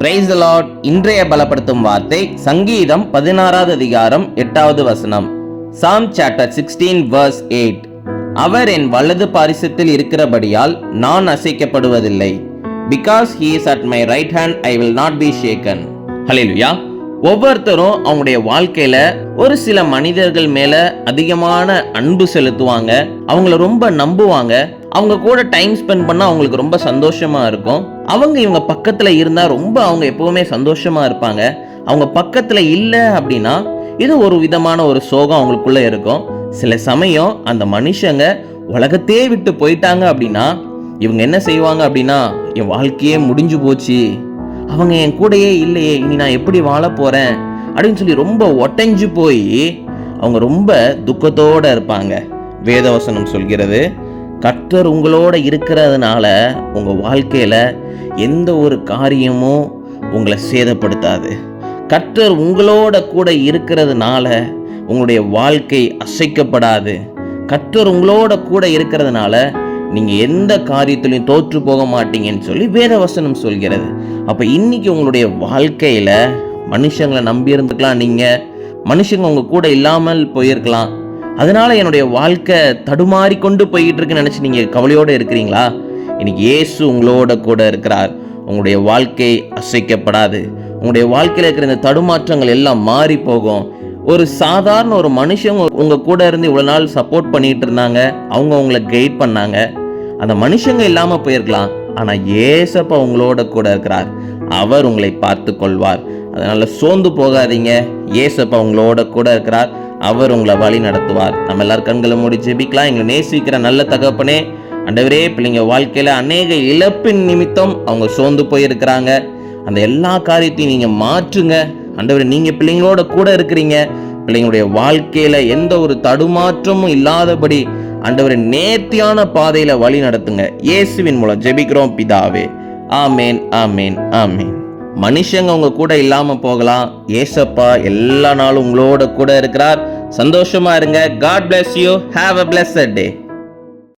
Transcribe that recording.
Price Lord இன்றைய பலப்படுத்தும் வார்த்தை சங்கீதம் பதினாறாவது அதிகாரம் எட்டாவது வசனம். Psalm chapter sixteen verse eight அவர் என் வலது பாரிசத்தில் இருக்கிறபடியால் நான் அசைக்கப்படுவதில்லை. Because he is at my right hand I will not be shaken ஹalleluya ஒவ்வொருத்தரும் அவங்களுடைய வாழ்க்கையில ஒரு சில மனிதர்கள் மேல அதிகமான அன்பு செலுத்துவாங்க. அவங்கள ரொம்ப நம்புவாங்க. அவங்க கூட டைம் ஸ்பெண்ட் பண்ணா அவங்களுக்கு ரொம்ப சந்தோஷமா இருக்கும். அவங்க இவங்க பக்கத்துல இருந்தா ரொம்ப அவங்க எப்பவுமே சந்தோஷமா இருப்பாங்க. அவங்க பக்கத்துல இல்லை அப்படின்னா இது ஒரு விதமான ஒரு சோகம் அவங்களுக்குள்ள இருக்கும். சில சமயம் அந்த மனுஷங்க உலகத்தையே விட்டு போயிட்டாங்க அப்படின்னா இவங்க என்ன செய்வாங்க அப்படின்னா என் வாழ்க்கையே முடிஞ்சு போச்சு. அவங்க என் கூடயே இல்லையே இனி நான் எப்படி வாழ போகிறேன் அப்படின்னு சொல்லி ரொம்ப ஒட்டஞ்சு போய் அவங்க ரொம்ப துக்கத்தோடு இருப்பாங்க. வேதவசனம் சொல்கிறது கர்த்தர் உங்களோட இருக்கிறதுனால உங்கள் வாழ்க்கையில் எந்த ஒரு காரியமும் உங்களை சேதப்படுத்தாது. கர்த்தர் உங்களோட கூட இருக்கிறதுனால உங்களுடைய வாழ்க்கை அசைக்கப்படாது. கர்த்தர் உங்களோட கூட இருக்கிறதுனால நீங்கள் எந்த காரியத்திலையும் தோற்று போக மாட்டீங்கன்னு சொல்லி வேதவசனம் சொல்கிறது. அப்போ இன்னைக்கு உங்களுடைய வாழ்க்கையில் மனுஷங்களை நம்பி இருந்துக்கலாம் நீங்கள் மனுஷங்க உங்கள் கூட இல்லாமல் போயிருக்கலாம். அதனால் என்னுடைய வாழ்க்கை தடுமாறி கொண்டு போயிட்டு இருக்குன்னு நினச்சி நீங்கள் கவலையோடு இருக்கிறீங்களா? இன்னைக்கு இயேசு உங்களோட கூட இருக்கிறார். உங்களுடைய வாழ்க்கை அசைக்கப்படாது. உங்களுடைய வாழ்க்கையில் இருக்கிற இந்த தடுமாற்றங்கள் எல்லாம் மாறி போகும். ஒரு சாதாரண ஒரு மனுஷன் உங்கள் கூட இருந்து இவ்வளோ நாள் சப்போர்ட் பண்ணிகிட்டு இருந்தாங்க அவங்க உங்களை கைட் பண்ணாங்க. அந்த மனுஷங்க இல்லாமல் போயிருக்கலாம். ஆனால் ஏசப்பா உங்களோட கூட இருக்கிறார். அவர் உங்களை பார்த்து கொள்வார். அதனால் சோர்ந்து போகாதீங்க. ஏசப்பா உங்களோட கூட இருக்கிறார். அவர் உங்களை வழி நடத்துவார். நம்ம எல்லாரும் கண்களை மூடி ஜெபிக்கலாம். எங்களை நேசிக்கிற நல்ல தகப்பனே அண்டவரே பிள்ளைங்க வாழ்க்கையில் அநேக இழப்பின் நிமித்தம் அவங்க சோர்ந்து போயிருக்கிறாங்க. அந்த எல்லா காரியத்தையும் நீங்கள் மாற்றுங்க. ஆண்டவர் நீங்கள் பிள்ளைங்களோட கூட இருக்கிறீங்க. பிள்ளைங்களுடைய வாழ்க்கையில் எந்த ஒரு தடுமாற்றமும் இல்லாதபடி ஆண்டவர் நேர்த்தியான பாதையில் வழி நடத்துங்க. இயேசுவின் மூலம் ஜெபிக்கிறோம் பிதாவே. ஆமேன் ஆமேன் ஆமேன். மனுஷங்க உங்க கூட இல்லாம போகலாம். ஏசப்பா எல்லா நாளும் உங்களோட கூட இருக்கிறார். சந்தோஷமா இருங்க. God bless you have a bless day